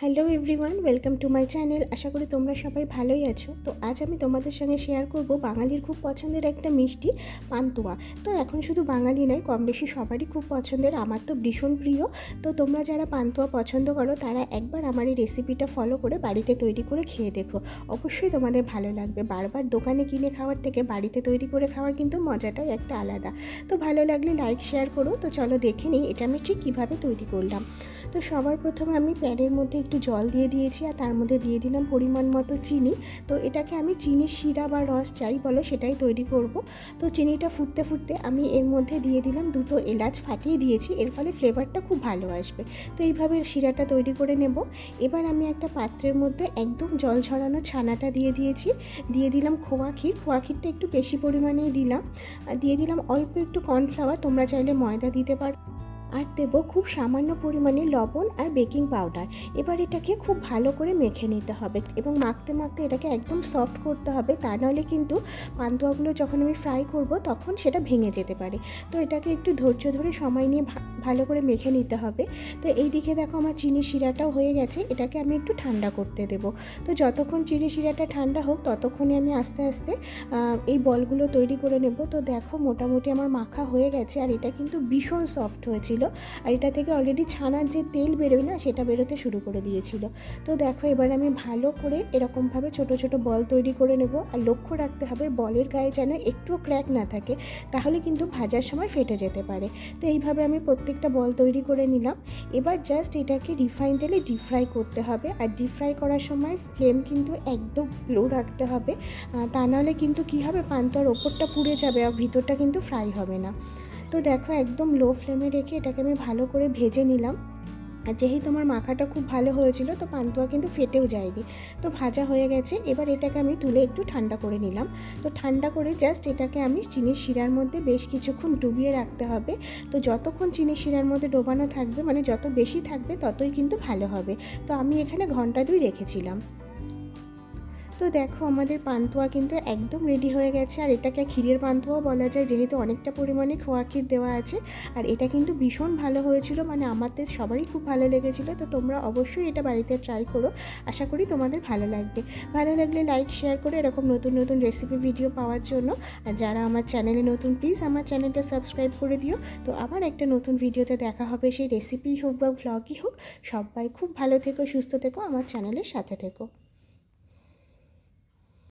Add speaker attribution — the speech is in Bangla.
Speaker 1: Hello everyone, welcome to my channel. আশা করি তোমরা সবাই ভালোই আছো। তো আজ আমি তোমাদের সঙ্গে শেয়ার করব বাঙালির খুব পছন্দের একটা মিষ্টি, পান্তুয়া। তো এখন শুধু বাঙালি নয় কম বেশি সবারই খুব পছন্দের। আমার তো ভীষণ প্রিয়। তো তোমরা যারা পান্তুয়া পছন্দ করো, তারা একবার আমার এই রেসিপিটা ফলো করে বাড়িতে তৈরি করে খেয়ে দেখো। অবশ্যই তোমাদের ভালো লাগবে। বারবার দোকানে কিনে খাওয়ার থেকে বাড়িতে তৈরি করে খাওয়ার কিন্তু মজাটাই একটা আলাদা। তো ভালো লাগলে লাইক, শেয়ার করো। তো চলো দেখে নিই, এটা আমি ঠিক কীভাবে তৈরি করলাম। তো সবার প্রথমে আমি প্যানের মধ্যে একটু জল দিয়ে দিয়েছি আর তার মধ্যে দিয়ে দিলাম পরিমাণ মতো চিনি। তো এটাকে আমি চিনির শিরা বা রস চাই বলো সেটাই তৈরি করব। তো চিনিটা ফুটতে ফুটতে আমি এর মধ্যে দিয়ে দিলাম দুটো এলাচ ফাটিয়ে দিয়েছি, এর ফলে ফ্লেভারটা খুব ভালো আসবে। তো এইভাবে শিরাটা তৈরি করে নেব। এবার আমি একটা পাত্রের মধ্যে একদম জল ছড়ানো ছানাটা দিয়ে দিয়েছি। দিয়ে দিলাম খোয়া ক্ষীর, খোয়া ক্ষীরটা একটু বেশি পরিমাণেই দিলাম। দিয়ে দিলাম অল্প একটু কর্নফ্লাওয়ার, তোমরা চাইলে ময়দা দিতে পারো। আর দেবো খুব সামান্য পরিমাণে লবণ আর বেকিং পাউডার। এবার এটাকে খুব ভালো করে মেখে নিতে হবে এবং মাখতে মাখতে এটাকে একদম সফট করতে হবে। তা নাহলে কিন্তু পান্তুয়াগুলো যখন আমি ফ্রাই করব তখন সেটা ভেঙে যেতে পারে। তো এটাকে একটু ধৈর্য ধরে সময় নিয়ে ভালো করে মেখে নিতে হবে। তো এই দিকে দেখো আমার চিনি শিরাটাও হয়ে গেছে। এটাকে আমি একটু ঠান্ডা করতে দেবো। তো যতক্ষণ চিনি শিরাটা ঠান্ডা হোক ততক্ষণে আমি আস্তে আস্তে এই বলগুলো তৈরি করে নেব। তো দেখো মোটামুটি আমার মাখা হয়ে গেছে আর এটা কিন্তু ভীষণ সফট হয়েছিল আর এটা থেকে অলরেডি ছানার যে তেল বেরোয় না, সেটা বেরোতে শুরু করে দিয়েছিল। তো দেখো, এবার আমি ভালো করে এরকমভাবে ছোট ছোট বল তৈরি করে নেব। আর লক্ষ্য রাখতে হবে, বলের গায়ে যেন একটুও ক্র্যাক না থাকে, তাহলে কিন্তু ভাজার সময় ফেটে যেতে পারে। তো এইভাবে আমি প্রত্যেকটা বল তৈরি করে নিলাম। এবার জাস্ট এটাকে রিফাইন তেলে ডিপ ফ্রাই করতে হবে। আর ডিপ ফ্রাই করার সময় ফ্লেম কিন্তু একদম লো রাখতে হবে। তা নাহলে কিন্তু কী হবে? পান্তার ওপরটা পুড়ে যাবে, আর ভিতরটা কিন্তু ফ্রাই হবে না। তো দেখো একদম লো ফ্লেমে রেখে এটাকে আমি ভালো করে ভেজে নিলাম। আর যেহেতু আমার মাখাটা খুব ভালো হয়েছিল, তো পান্তুয়া কিন্তু ফেটেও যায়নি। তো ভাজা হয়ে গেছে, এবার এটাকে আমি তুলে একটু ঠান্ডা করে নিলাম। তো ঠান্ডা করে জাস্ট এটাকে আমি চিনির শিরার মধ্যে বেশ কিছুক্ষণ ডুবিয়ে রাখতে হবে। তো যতক্ষণ চিনির শিরার মধ্যে ডোবানো থাকবে মানে যত বেশি থাকবে ততই কিন্তু ভালো হবে। তো আমি এখানে ঘণ্টা দুই রেখেছিলাম। তো দেখো, আমাদের পান্তুয়া কিন্তু একদম রেডি হয়ে গেছে। আর এটাকে ক্ষীরের পান্তুয়াও বলা যায়, যেহেতু অনেকটা পরিমাণে খোয়া ক্ষীর দেওয়া আছে। আর এটা কিন্তু ভীষণ ভালো হয়েছিল মানে আমাদের সবারই খুব ভালো লেগেছিল। তো তোমরা অবশ্যই এটা বাড়িতে ট্রাই করো। আশা করি তোমাদের ভালো লাগবে। ভালো লাগলে লাইক শেয়ার করে এরকম নতুন নতুন রেসিপি ভিডিও পাওয়ার জন্য। আর যারা আমার চ্যানেলে নতুন প্লিজ আমার চ্যানেলটা সাবস্ক্রাইব করে দিও। তো আবার একটা নতুন ভিডিওতে দেখা হবে। সেই রেসিপি হোক বা ভ্লগই হোক, সবাই খুব ভালো থেকো, সুস্থ থেকো, আমার চ্যানেলের সাথে থেকো।